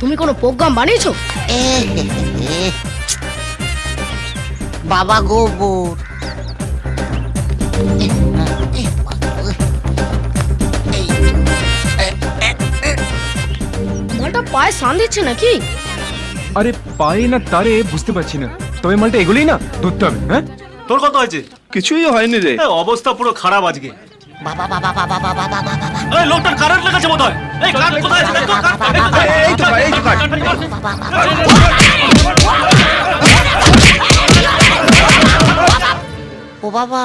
তুমি কোনো প্রোগ্রাম বানিয়েছো। বাবা গোবর মালটা পায়ে সান দিচ্ছে নাকি? আরে পায়ে না তারে বুঝতে পারছি না। তবে মালটা এগুলোই না ধরতে হবে হ্যাঁ? তোর কত হয়েছে? কিছুই হয়নি রে। অবস্থা পুরো খারাপ আজকে। বাবা বাবা বাবা বাবা বাবা বাবা এই লোকটার কারেন্ট লেগেছে বোধ এই কারেন্ট কোথায় আছে? দেখো এই তো এই তো কাট। বাবা বাবা ও বাবা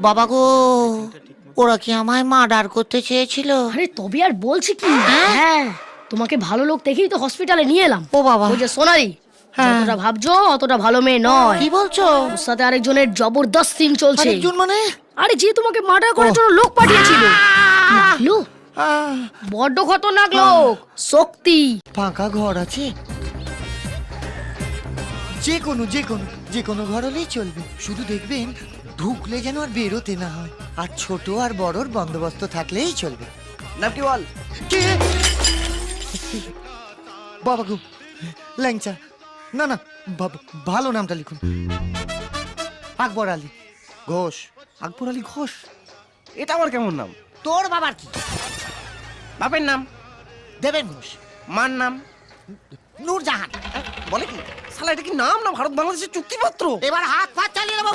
বাবা গো ওরা কি আমায় মার্ডার করতে চেয়েছিল? আরে তবে আর বলছি কি? হ্যাঁ? তোমাকে ভালো লোক দেখেই তো হসপিটালে নিয়ে এলাম। ও বাবা। ওই যে সোনারি হ্যাঁ। যতটা ভাবছ অতটা ভালো মেয়ে নয়। কি বলছো? ওর সাথে আরেকজনের জবরদস্ত চলছে। আরেকজন মানে? আরে যে তোমাকে মার্ডার করার জন্য লোক পাঠিয়েছিল। বড্ড খতরনাক লোক। শক্তি। ফাঁকা ঘর আছে? যে কোনো যে কোনো যে কোনো ঘর হলেই চলবে। শুধু দেখবেন ঢুকলে যেন আর বেরোতে না হয়। আর ছোট আর বড়র বন্দোবস্ত থাকলেই চলবে। নাম কি? বল বাবা গো ল্যাংচা। না না ভালো নামটা লিখুন। আকবর আলী। ঘোষ। আকবর আলী ঘোষ? এটা আমার কেমন নাম? তোর বাবার কি? বাপের নাম? দেবেন ঘোষ। মার নাম? নূরজাহান। বলে কি? শালা এটা কি নাম না ভারত বাংলাদেশের চুক্তিপত্র? এবার হাত পা চালিয়ে দেবো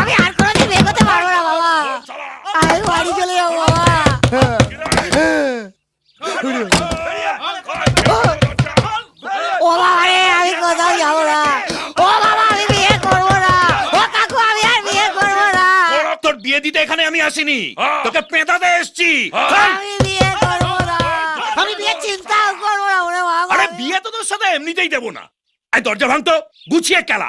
আমি আর কোনোদিন বিয়ে করতে পারব না বাবা। আমি বাড়ি চলে যাব বাবা। বিয়ে দিতে এখানে আমি আসিনি। তোকে পেঁদাতে এসছি। আমি বিয়ে করব না। আমি বিয়ে চিন্তাও করব না ওরে বাবা। আরে বিয়ে তো তোর সাথে এমনিতেই দেবো না। আই দরজা ভাঙতো গুছিয়ে খেলা।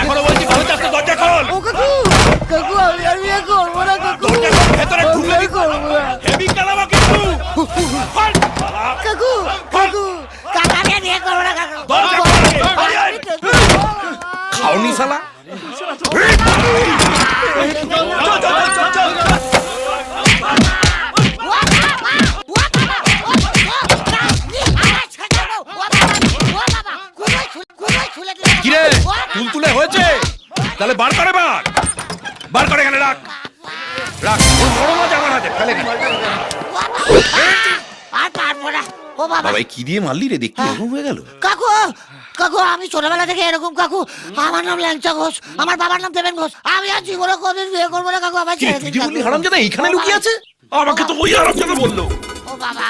এখনও বলছি দরজা খোল। কাকু কাকু আমি আর বিয়ে করব না কাকু। দরজা খোল ভেতরে ঢুকলে করব না হেভি খেলাবো কিন্তু খোল। কাকু কাকু কাকাকে বিয়ে করব না কাকু দরজা খোল আগে। আয়, আয়। খাওনি শালা কিরে হয়েছে? তাহলে বার করে বার বার করে এখানে, রাখ। রাখ। বড় মাছ আমার হাতে, ফেলে ও বাবা। বাবা কি দিয়ে মারলি রে? দেখতে এরকম হয়ে গেল? কাকু কাকু আমি ছোটবেলা থেকে এরকম কাকু। আমার নাম ল্যাংচা ঘোষ আমার বাবার নাম দেবেন ঘোষ। আমি আর জীবনে কোনদিন বিয়ে করব না কাকু আমার কি ছেড়ে তুই দিন কাকু। বললি হারামজাদা এইখানে লুকিয়ে আছে? আমাকে তো ওই বলল। ও বাবা।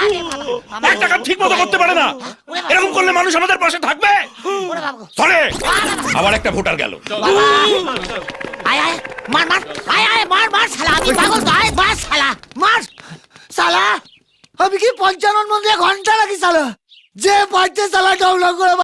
আরে বাবা, আমার- একটা কাজ ঠিক মতো করতে পারে না। ওরে বাবা, এরকম করলে মানুষ আমাদের পাশে থাকবে? ওরে বাবা। গো। ধরে আবার একটা ভোটার গেল। বাবা। আয় আয় মার মার আয় আয় মার মার শালা আমি পাগল তো, আয় মার শালা মার। কি পঞ্চানন মন্দিরে ঘণ্টা রাখি সালা? যে পারছে সালা ডাউনলোড করে